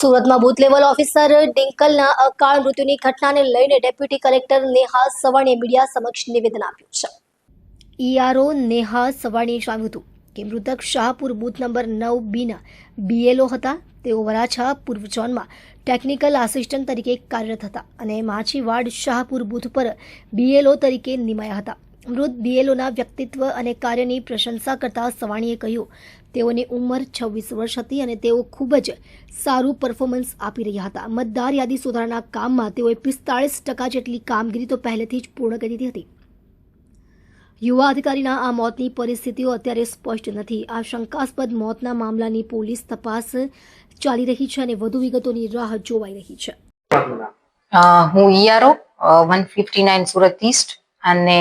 સુરતમાં booth level officer ડિંકલના અકાળ મૃત્યુની ઘટનાને લઈને ડેપ્યુટી કલેક્ટર નેહા સવાણીએ મીડિયા સમક્ષ નિવેદન આપ્યું છે. ઈઆરઓ નેહા સવાણીએ જણાવ્યું હતું કે મૃતક શાહપુર બૂથ નંબર નવ બીના બીએલઓ હતા. તેઓ વરાછા પૂર્વ ઝોનમાં ટેકનિકલ આસિસ્ટન્ટ તરીકે કાર્યરત હતા અને માછીવાડ શાહપુર બૂથ પર બીએલઓ તરીકે નિમાયા હતા. મૃત બીએલઓના વ્યક્તિત્વ અને કાર્યની પ્રશંસા કરતા સવાણીએ કહ્યું, તેઓની ઉંમર છવ્વીસ વર્ષ હતી અને તેઓ ખૂબ જ સારું પરફોર્મન્સ આપી રહ્યા હતા. મતદાર યાદી સુધારણા કામમાં તેઓએ પિસ્તાળીસ જેટલી કામગીરી તો પહેલેથી જ પૂર્ણ કરી દીધી હતી. યુવા અધિકારીના આ મોતની પરિસ્થિતિઓ અત્યારે સ્પષ્ટ નથી. આ શંકાસ્પદ મોતના મામલાની પોલીસ તપાસ ચાલી રહી છે અને વધુ વિગતોની રાહ જોવાઈ રહી છે. હું ERO one fifty nine Surat east અને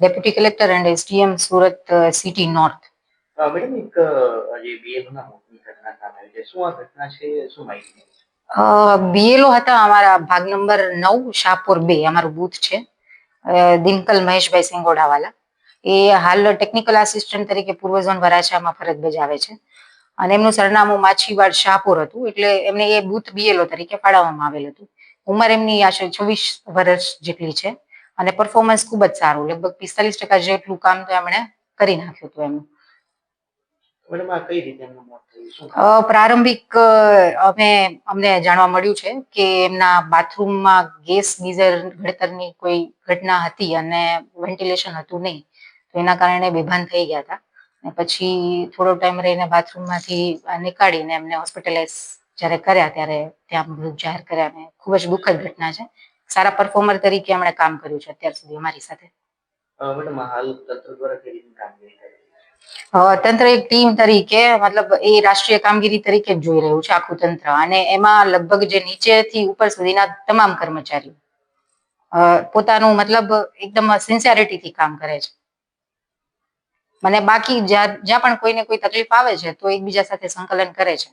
deputy collector and SDM Surat city north madam એક જે બીએલ ના મોતની ઘટના સામે આવી છે શું આ ઘટના છે શું માહિતી બીએલઓ હતા અમારા ભાગ નંબર નવ શાહપુર બે અમારું બૂથ છે. દિનકલ મહેશભાઈ સિંગોડાવાલા. એ હાલ ટેકનિકલ આસિસ્ટન્ટ તરીકે પૂર્વ ઝોન વરાછામાં ફરજ બજાવે છે. અને એમનું સરનામું માછીવાડ શાહપુર હતું એટલે એમને એ બૂથ બીએલઓ તરીકે ફાળવવામાં આવેલ હતું. ઉંમર એમની આશરે છવ્વીસ વર્ષ જેટલી છે. અને પરફોર્મન્સ ખૂબ જ સારું. લગભગ પિસ્તાલીસ ટકા જેટલું કામ તો એમણે કરી નાખ્યું હતું એમનું. પ્રારંભિક અમે અમને જાણવા મળ્યું છે કે એમના બાથરૂમમાં ગેસ ગીઝર ઘડતરની કોઈ ઘટના હતી અને વેન્ટિલેશન હતું નહીં. તો એના કારણે બેભાન થઈ ગયા હતા. અને પછી થોડો ટાઈમ રહીને બાથરૂમમાંથી નીકાળીને એમને હોસ્પિટલાઇઝ જ્યારે કર્યા ત્યારે ત્યાં મૃત જાહેર કર્યા અને ખૂબ જ દુઃખદ ઘટના છે. સારા પરફોર્મર તરીકે એમણે કામ કર્યું છે અત્યાર સુધી અમારી સાથે. તંત્ર એક ટીમ તરીકે મતલબ એ રાષ્ટ્રીય કામગીરી તરીકે જ જોઈ રહ્યું છે આખું તંત્ર. અને એમાં લગભગ જે નીચેથી ઉપર સુધીના તમામ કર્મચારીઓ પોતાનું મતલબ એકદમ સિન્સિયરિટીથી કામ કરે છે. મને બાકી જ્યાં પણ કોઈને કોઈ તકલીફ આવે છે તો એકબીજા સાથે સંકલન કરે છે.